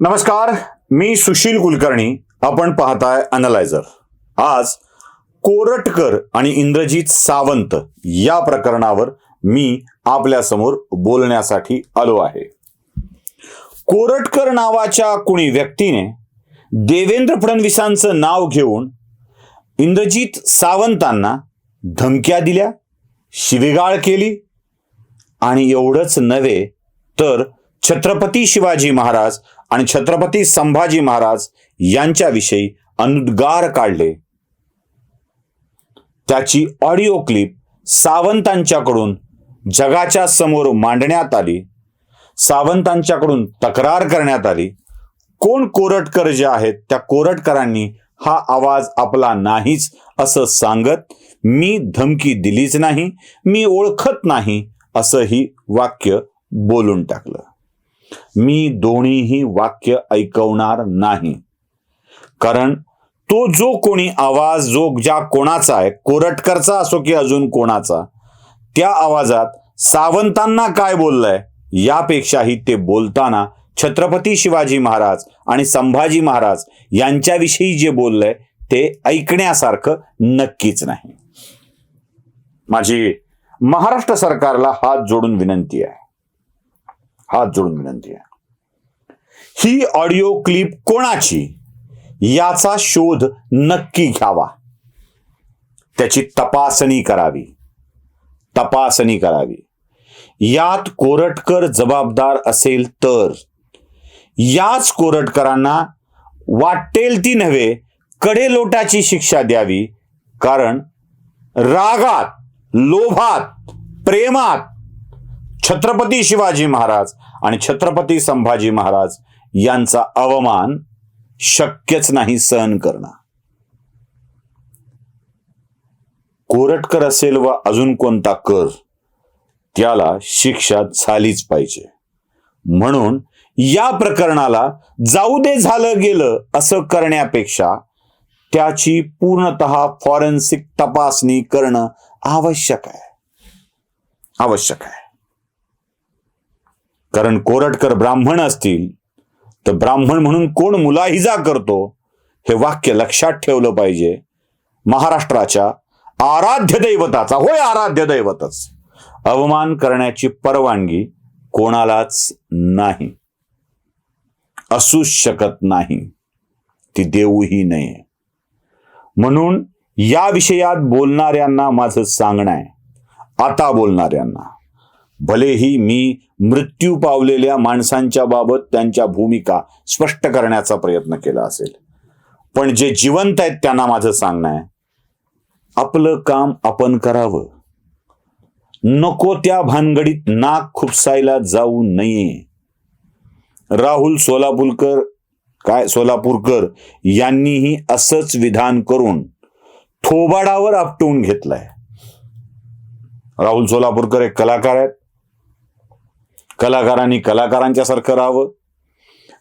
नमस्कार मी सुशील कुलकर्णी. आपण पाहताय अनलायझर आज कोरटकर आणि इंद्रजीत सावंत या प्रकरणावर मी आपल्यासमोर बोलण्यासाठी आलो आहे. कोरटकर नावाच्या कुणी व्यक्तीने देवेंद्र फडणवीसांचं नाव घेऊन इंद्रजीत सावंतांना धमक्या दिल्या शिवीगाळ केली आणि एवढंच नव्हे तर छत्रपती शिवाजी महाराज आणि छत्रपती संभाजी महाराज यांच्याविषयी अनुद्गार काढले. त्याची ऑडिओ क्लिप सावंतांच्याकडून जगाच्या समोर मांडण्यात आली. सावंतांच्याकडून तक्रार करण्यात आली. कोण कोरटकर जे आहेत त्या कोरटकरांनी हा आवाज आपला नाहीच असं सांगत मी धमकी दिलीच नाही मी ओळखत नाही असंही वाक्य बोलून टाकलं. मी दोन्हीही वाक्य ऐकवणार नाही. कारण तो जो कोणी आवाज जो ज्या कोणाचा आहे कोरटकरचा असो की अजून कोणाचा त्या आवाजात सावंतांना काय बोललंय यापेक्षाही ते बोलताना छत्रपती शिवाजी महाराज आणि संभाजी महाराज यांच्याविषयी जे बोललंय ते ऐकण्यासारखं नक्कीच नाही. माझी महाराष्ट्र सरकारला हात जोडून विनंती आहे. हात जोडून विनंती आहे. ही ऑडिओ क्लिप कोणाची? याचा शोध नक्की घ्यावा. त्याची तपासणी करावी. तपासणी करावी. यात कोरटकर जबाबदार असेल तर. याच कोरटकरांना वाटेल ती नव्हे कडेलोटाची शिक्षा द्यावी. कारण रागात लोभात प्रेमात छत्रपती शिवाजी महाराज आणि छत्रपती संभाजी महाराज यांचा अवमान शक्यच नाही सहन करणं. कोरटकर असेल व अजून कोणता कर त्याला शिक्षा झालीच पाहिजे. म्हणून या प्रकरणाला जाऊ दे झालं गेलं असं करण्यापेक्षा त्याची पूर्णत फॉरेन्सिक तपासणी करणं आवश्यक आहे. आवश्यक आहे. कारण कोरटकर ब्राह्मण असतील तर ब्राह्मण म्हणून कोण मुलाहिजा करतो हे वाक्य लक्षात ठेवलं पाहिजे. महाराष्ट्राच्या आराध्य दैवताचा होय आराध्य दैवतच. अवमान करण्याची परवानगी कोणालाच नाही. असूच शकत नाही. ती देऊही नये. म्हणून या विषयात बोलणाऱ्यांना माझं सांगणं आहे. आता बोलणाऱ्यांना. भलेही मी मृत्यू पावलेल्या माणसांच्या बाबत त्यांच्या भूमिका स्पष्ट करण्याचा प्रयत्न केला असेल. पण जे जिवंत आहेत त्यांना माझं सांगणं आहे आपलं काम आपण करावं. नको त्या भानगडीत नाक खुपसायला जाऊ नये. राहुल सोलापूरकर काय सोलापूरकर यांनीही असंच विधान करून थोबाडावर आपटवून घेतलंय. राहुल सोलापूरकर एक कलाकार आहेत. कलाकारांनी कलाकारांच्या सारखं राहावं.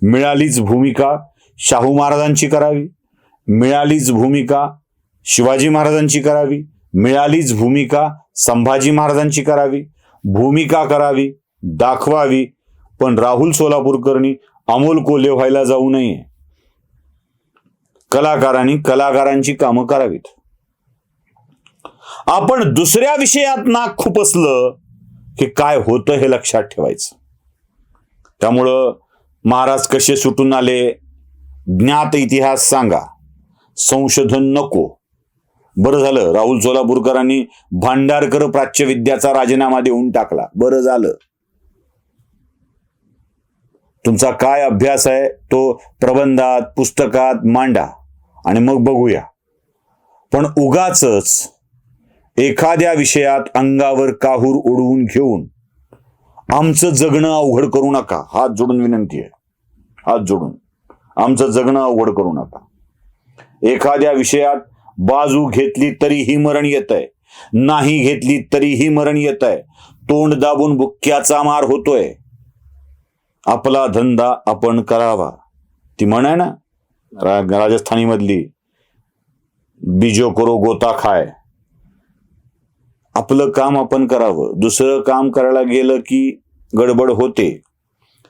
मिळालीच भूमिका शाहू महाराजांची करावी. मिळालीच भूमिका शिवाजी महाराजांची करावी. मिळालीच भूमिका संभाजी महाराजांची करावी. भूमिका करावी दाखवावी. पण राहुल सोलापूरकरनी अमोल कोल्हे व्हायला जाऊ नये. कलाकारांनी कलाकारांची कामं करावीत. आपण दुसऱ्या विषयात नाक खुपसलं की काय होतं हे लक्षात ठेवायचं. त्यामुळं महाराज कसे सुटून आले? ज्ञात इतिहास सांगा. संशोधन नको. बरं झालं राहुल सोलापूरकरांनी भांडारकर प्राच्यविद्याचा राजीनामा देऊन टाकला. बरं झालं. तुमचा काय अभ्यास आहे? तो प्रबंधात पुस्तकात मांडा आणि मग बघूया. पण उगाच एखाद्या विषयात अंगावर काहूर उडवून घेऊन आमचं जगणं अवघड करू नका. हात जोडून विनंती आहे. हात जोडून. आमचं जगणं अवघड करू नका. एखाद्या विषयात बाजू घेतली तरीही मरण येत आहे नाही घेतली तरीही मरण येत आहे तोंड दाबून बुक्क्याचा मार होतोय. आपला धंदा आपण करावा. ती म्हण आहे ना राजस्थानी मधली बीजो करो गोता खाय आपलं काम आपण करावं. दुसरं काम करायला गेलं की गडबड होते.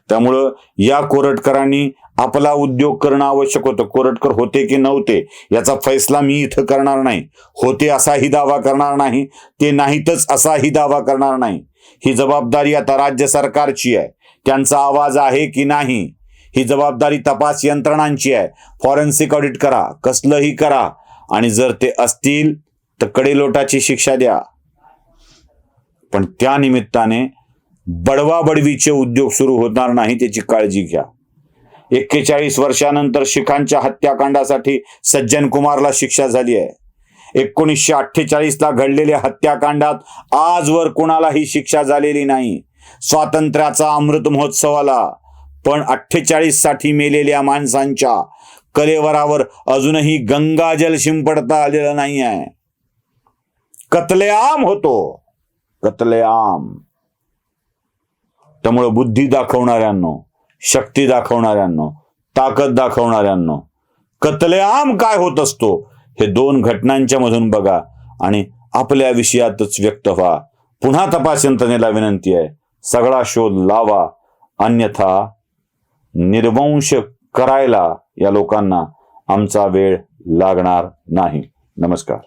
त्यामुळं या कोरटकरांनी आपला उद्योग करणं आवश्यक होतं. कोरटकर होते की नव्हते याचा फैसला मी इथं करणार नाही. होते असाही दावा करणार नाही ते नाहीतच असाही दावा करणार नाही. ही जबाबदारी आता राज्य सरकारची आहे. त्यांचा आवाज आहे की नाही? ही जबाबदारी तपास यंत्रणांची आहे. फॉरेन्सिक ऑडिट करा कसलंही करा. आणि जर ते असतील तर कडेलोटाची शिक्षा द्या. पण त्या निमित्ताने बडवाबडवीचे उद्योग सुरू होणार नाही त्याची काळजी घ्या. एक्केचाळीस वर्षानंतर शिखांच्या हत्याकांडासाठी सज्जन कुमारला शिक्षा झाली आहे. एकोणीसशे अठ्ठेचाळीस ला घडलेल्या हत्याकांडात आजवर कुणालाही शिक्षा झालेली नाही. स्वातंत्र्याचा अमृत महोत्सवाला पण अठ्ठेचाळीससाठी मेलेल्या माणसांच्या कलेवरावर अजूनही गंगाजल शिंपडता आलेलं नाही आहे कतलेआम होतो. कतलेआम त्यामुळं बुद्धी दाखवणाऱ्यांनो शक्ती दाखवणाऱ्यांनो ताकद दाखवणाऱ्यांनो कतलेआम काय होत असतो हे दोन घटनांच्या मधून बघा आणि आपल्या विषयातच व्यक्त व्हा. पुन्हा तपास यंत्रणेला विनंती आहे सगळा शोध लावा अन्यथा निर्वंश करायला या लोकांना आमचा वेळ लागणार नाही. नमस्कार.